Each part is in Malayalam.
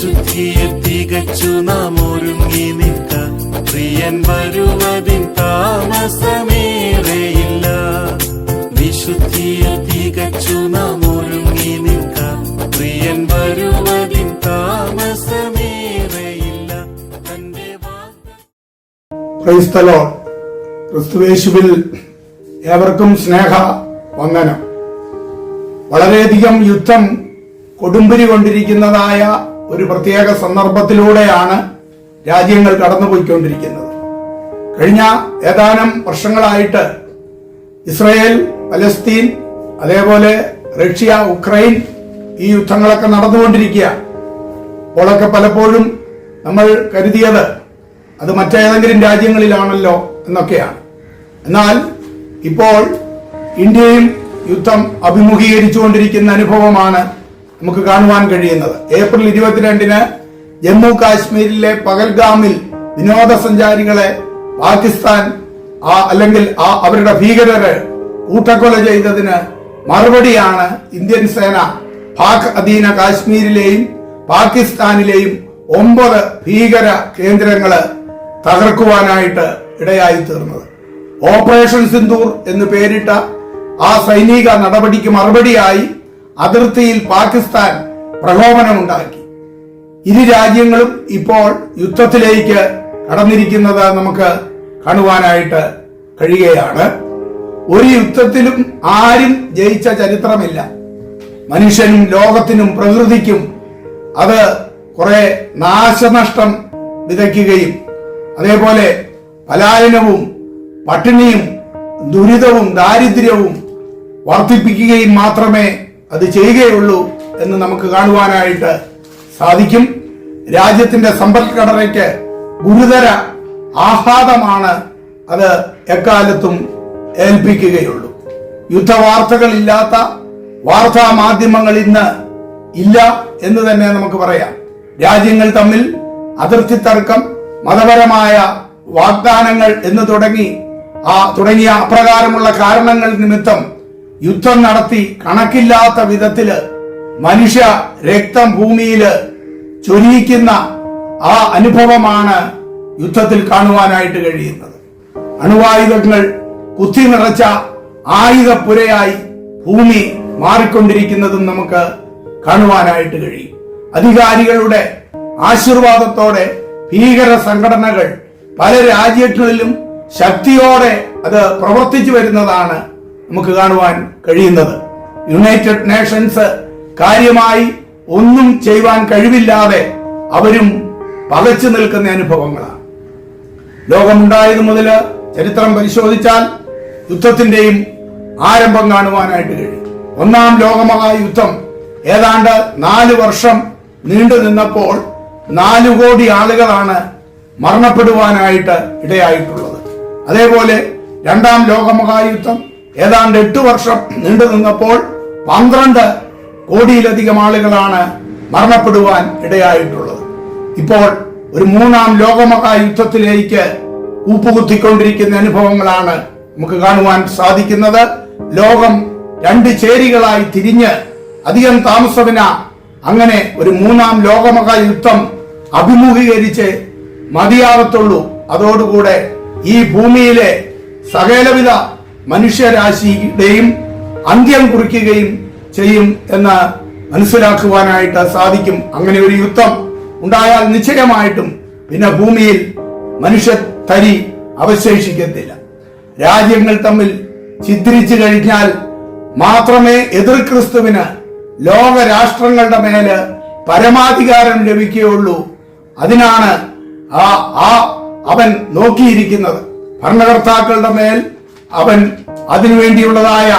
വിശുദ്ധിയെ തികച്ചു നാം ഒരുങ്ങി നിൽക്ക. പ്രിയൻ വരുവതിൻ താമസമേറെയില്ല. വിശുദ്ധിയെ തികച്ചു നാം ഒരുങ്ങി നിൽക്ക. പ്രിയൻ വരുവതിൻ താമസമേറെയില്ല. തന്റെ ക്രൈസ്തലോ ക്രിസ്തുവേശുവിൽ ഏവർക്കും സ്നേഹ വന്ദനം. വളരെയധികം യുദ്ധം കൊടുമ്പിരി കൊണ്ടിരിക്കുന്നതായ ഒരു പ്രത്യേക സന്ദർഭത്തിലൂടെയാണ് രാജ്യങ്ങൾ കടന്നുപോയിക്കൊണ്ടിരിക്കുന്നത്. കഴിഞ്ഞ ഏതാനും വർഷങ്ങളായിട്ട് ഇസ്രയേൽ പലസ്തീൻ അതേപോലെ റഷ്യ ഉക്രൈൻ ഈ യുദ്ധങ്ങളൊക്കെ നടന്നുകൊണ്ടിരിക്കുക. അപ്പോഴൊക്കെ പലപ്പോഴും നമ്മൾ കരുതിയത് അത് മറ്റേതെങ്കിലും രാജ്യങ്ങളിലാണല്ലോ എന്നൊക്കെയാണ്. എന്നാൽ ഇപ്പോൾ ഇന്ത്യയും യുദ്ധം അഭിമുഖീകരിച്ചുകൊണ്ടിരിക്കുന്ന അനുഭവമാണ് നമുക്ക് കാണുവാൻ കഴിയുന്നത്. ഏപ്രിൽ ഇരുപത്തിരണ്ടിന് ജമ്മു കാശ്മീരിലെ പകൽഗാമിൽ വിനോദസഞ്ചാരികളെ പാകിസ്ഥാൻ ആ അല്ലെങ്കിൽ ആ അവരുടെ ഭീകരര് കൂട്ടക്കൊല ചെയ്തതിന് മറുപടിയാണ് ഇന്ത്യൻ സേന. പാക് അധീന കാശ്മീരിലെയും പാകിസ്ഥാനിലെയും ഒമ്പത് ഭീകര കേന്ദ്രങ്ങൾ തകർക്കുവാനായിട്ട് ഇടയായി തീർന്നത് ഓപ്പറേഷൻ സിന്ദൂർ എന്ന് പേരിട്ട ആ സൈനിക നടപടിക്ക് മറുപടിയായി അതിർത്തിയിൽ പാകിസ്ഥാൻ പ്രകോപനമുണ്ടാക്കി ഇരു രാജ്യങ്ങളും ഇപ്പോൾ യുദ്ധത്തിലേക്ക് കടന്നിരിക്കുന്നത് നമുക്ക് കാണുവാനായിട്ട് കഴിയുകയാണ്. ഒരു യുദ്ധത്തിലും ആരും ജയിച്ച ചരിത്രമില്ല. മനുഷ്യനും ലോകത്തിനും പ്രകൃതിക്കും അത് കുറെ നാശനഷ്ടം വിതയ്ക്കുകയും അതേപോലെ പലായനവും പട്ടിണിയും ദുരിതവും ദാരിദ്ര്യവും വർദ്ധിപ്പിക്കുകയും മാത്രമേ അത് ചെയ്യുകയുള്ളൂ എന്ന് നമുക്ക് കാണുവാനായിട്ട് സാധിക്കും. രാജ്യത്തിന്റെ സമ്പദ്ഘടനയ്ക്ക് ഗുരുതര ആഘാതമാണ് അത് എക്കാലത്തും ഏൽപ്പിക്കുകയുള്ളൂ. യുദ്ധവാർത്തകളില്ലാത്ത വാർത്താ മാധ്യമങ്ങൾ ഇന്ന് ഇല്ല എന്ന് തന്നെ നമുക്ക് പറയാം. രാജ്യങ്ങൾ തമ്മിൽ അതിർത്തി തർക്കം മതപരമായ വാഗ്ദാനങ്ങൾ എന്ന് തുടങ്ങി ആ തുടങ്ങിയ അപ്രകാരമുള്ള കാരണങ്ങൾ നിമിത്തം യുദ്ധം നടത്തി കണക്കില്ലാത്ത വിധത്തിൽ മനുഷ്യ രക്തം ഭൂമിയിൽ ചൊരിയിക്കുന്ന ആ അനുഭവമാണ് യുദ്ധത്തിൽ കാണുവാനായിട്ട് കഴിയുന്നത്. അണുവായുധങ്ങൾ കുത്തി നിറച്ച ആയുധപ്പുരയായി ഭൂമി മാറിക്കൊണ്ടിരിക്കുന്നതും നമുക്ക് കാണുവാനായിട്ട് കഴിയും. അധികാരികളുടെ ആശീർവാദത്തോടെ ഭീകര സംഘടനകൾ പല രാജ്യങ്ങളിലും ശക്തിയോടെ അത് പ്രവർത്തിച്ചു വരുന്നതാണ് നമുക്ക് കാണുവാൻ കഴിയുന്നത്. യുണൈറ്റഡ് നേഷൻസ് കാര്യമായി ഒന്നും ചെയ്യുവാൻ കഴിവില്ലാതെ അവരും പകച്ചു നിൽക്കുന്ന അനുഭവങ്ങളാണ്. ലോകമുണ്ടായത് മുതൽ ചരിത്രം പരിശോധിച്ചാൽ യുദ്ധത്തിന്റെയും ആരംഭം കാണുവാനായിട്ട് കഴിയും. ഒന്നാം ലോകമഹായുദ്ധം ഏതാണ്ട് നാല് വർഷം നീണ്ടു നിന്നപ്പോൾ നാലു കോടി ആളുകളാണ് മരണപ്പെടുവാനായിട്ട് ഇടയായിട്ടുള്ളത്. അതേപോലെ രണ്ടാം ലോകമഹായുദ്ധം ഏതാണ്ട് എട്ട് വർഷം നീണ്ടു നിന്നപ്പോൾ പന്ത്രണ്ട് കോടിയിലധികം ആളുകളാണ് മരണപ്പെടുവാൻ ഇടയായിട്ടുള്ളത്. ഇപ്പോൾ ഒരു മൂന്നാം ലോകമഹായുദ്ധത്തിലേക്ക് ഉപ്പുകുത്തിക്കൊണ്ടിരിക്കുന്ന അനുഭവങ്ങളാണ് നമുക്ക് കാണുവാൻ സാധിക്കുന്നത്. ലോകം രണ്ട് ചേരികളായി തിരിഞ്ഞ് അധികം താമസവിന അങ്ങനെ ഒരു മൂന്നാം ലോകമഹായുദ്ധം അഭിമുഖീകരിച്ച് മതിയാകത്തുള്ളൂ. അതോടുകൂടെ ഈ ഭൂമിയിലെ സകലവിധ മനുഷ്യരാശിയുടെയും അന്ത്യം കുറിക്കുകയും ചെയ്യും എന്ന് മനസ്സിലാക്കുവാനായിട്ട് സാധിക്കും അങ്ങനെ ഒരു യുദ്ധം ഉണ്ടായാൽ നിശ്ചയമായിട്ടും പിന്നെ ഭൂമിയിൽ മനുഷ്യ തരി അവശേഷിക്കത്തില്ല. രാജ്യങ്ങൾ തമ്മിൽ ചിത്രിച്ചു കഴിഞ്ഞാൽ മാത്രമേ എതിർ ക്രിസ്തുവിന് ലോക രാഷ്ട്രങ്ങളുടെ മേൽ പരമാധികാരം ലഭിക്കുകയുള്ളൂ. അതിനാണ് ആ ആ അവൻ നോക്കിയിരിക്കുന്നത്. ഭരണകർത്താക്കളുടെ മേൽ അവൻ അതിനുവേണ്ടിയുള്ളതായ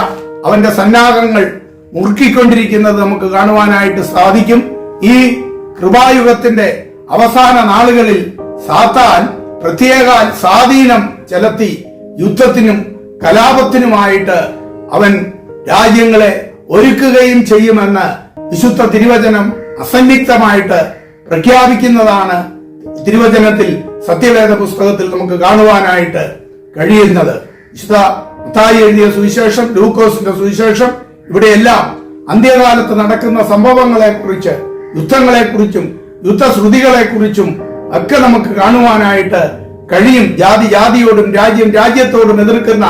അവന്റെ സന്നാഹങ്ങൾ മുറുക്കിക്കൊണ്ടിരിക്കുന്നത് നമുക്ക് കാണുവാനായിട്ട് സാധിക്കും. ഈ കൃപായുഗത്തിന്റെ അവസാന നാളുകളിൽ സാത്താൻ പ്രത്യേക സ്വാധീനം ചെലുത്തി യുദ്ധത്തിനും കലാപത്തിനുമായിട്ട് അവൻ രാജ്യങ്ങളെ ഒരുക്കുകയും ചെയ്യുമെന്ന് വിശുദ്ധ തിരുവചനം അസന്നിഗ്ധമായിട്ട് പ്രഖ്യാപിക്കുന്നതാണ് തിരുവചനത്തിൽ സത്യവേദ പുസ്തകത്തിൽ നമുക്ക് കാണുവാനായിട്ട് കഴിയുന്നത്. വിശുദ്ധ മത്തായി എഴുതിയ സുവിശേഷം ലൂക്കോസിന്റെ സുവിശേഷം ഇവിടെയെല്ലാം അന്ത്യകാലത്ത് നടക്കുന്ന സംഭവങ്ങളെ കുറിച്ച് യുദ്ധങ്ങളെ കുറിച്ചും യുദ്ധശ്രുതികളെ കുറിച്ചും ഒക്കെ നമുക്ക് കാണുവാനായിട്ട് കഴിയും. ജാതി ജാതിയോടും രാജ്യം രാജ്യത്തോടും എതിർക്കുന്ന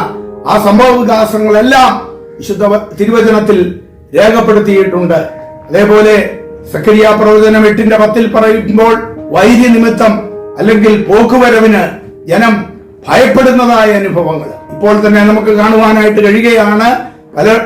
ആ സംഭവ വികാസങ്ങളെല്ലാം വിശുദ്ധ തിരുവചനത്തിൽ രേഖപ്പെടുത്തിയിട്ടുണ്ട്. അതേപോലെ സക്രിയ പ്രവചനം എട്ടിന്റെ പത്തിൽ പറയുമ്പോൾ വൈര്യ നിമിത്തം അല്ലെങ്കിൽ പോക്കുവരവിന് ജനം ഭയപ്പെടുന്നതായ അനുഭവങ്ങൾ. ഇപ്പോൾ തന്നെ നമുക്ക് കാണുവാനായിട്ട് കഴിയുകയാണ്. പല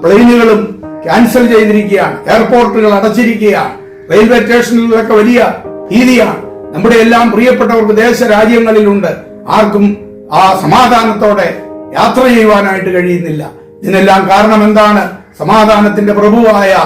പ്ലെയിനുകളും ക്യാൻസൽ ചെയ്തിരിക്കുകയാണ്. എയർപോർട്ടുകൾ അടച്ചിരിക്കുകയാണ്. റെയിൽവേ സ്റ്റേഷനുകളിലൊക്കെ വലിയ ഭീതിയാണ്. നമ്മുടെ എല്ലാം പ്രിയപ്പെട്ടവർ വിദേശ രാജ്യങ്ങളിലുണ്ട് ആർക്കും ആ സമാധാനത്തോടെ യാത്ര ചെയ്യുവാനായിട്ട് കഴിയുന്നില്ല. ഇതിനെല്ലാം കാരണം എന്താണ്? സമാധാനത്തിന്റെ പ്രഭുവായ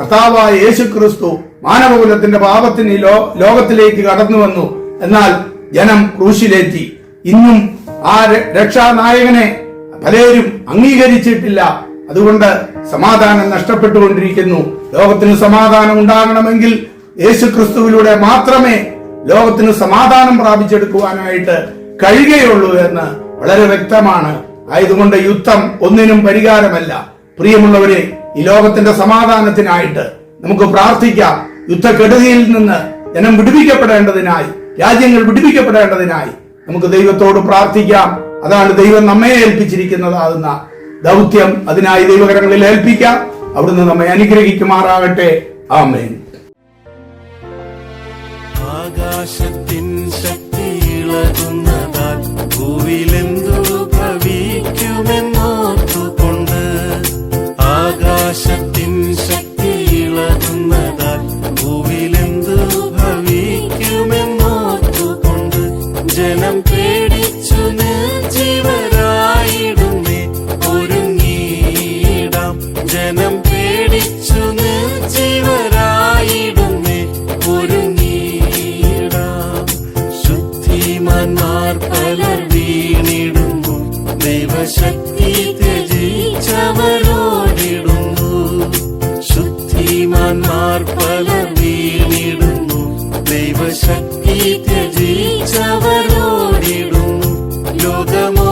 കർത്താവായ യേശു ക്രിസ്തു മാനവകുലത്തിന്റെ പാപത്തിന് ലോ- ലോകത്തിലേക്ക് കടന്നു വന്നു. എന്നാൽ ജനം ക്രൂശിലേറ്റി. ഇന്നും ആ രക്ഷാനായകനെ പലരും അംഗീകരിച്ചിട്ടില്ല. അതുകൊണ്ട് സമാധാനം നഷ്ടപ്പെട്ടുകൊണ്ടിരിക്കുന്നു. ലോകത്തിന് സമാധാനം ഉണ്ടാകണമെങ്കിൽ യേശു ക്രിസ്തുവിലൂടെ മാത്രമേ ലോകത്തിന് സമാധാനം പ്രാപിച്ചെടുക്കുവാനായിട്ട് കഴിയുകയുള്ളൂ എന്ന് വളരെ വ്യക്തമാണ്. ആയതുകൊണ്ട് യുദ്ധം ഒന്നിനും പരിഹാരമല്ല. പ്രിയമുള്ളവരെ ഈ ലോകത്തിന്റെ സമാധാനത്തിനായിട്ട് നമുക്ക് പ്രാർത്ഥിക്കാം. യുദ്ധക്കെടുതിയിൽ നിന്ന് ജനം വിടുവിക്കപ്പെടേണ്ടതിനായി രാജ്യങ്ങൾ വിടുവിക്കപ്പെടേണ്ടതിനായി. നമുക്ക് ദൈവത്തോട് പ്രാർത്ഥിക്കാം. അതാണ് ദൈവം നമ്മെ ഏൽപ്പിച്ചിരിക്കുന്നതാകുന്ന ദൗത്യം അതിനായി ദൈവകരങ്ങളിൽ ഏൽപ്പിക്കാം. അവിടുന്ന് നമ്മെ അനുഗ്രഹിക്കുമാറാകട്ടെ. ആമേൻ. ആകാശത്തിൻ ശക്തി ഇളകുന്നതാൽ ഭൂവിലെന്തു ഭവിക്കുമെന്നോർത്തുകൊണ്ട് ीतजीचवरोडिडुं योगमो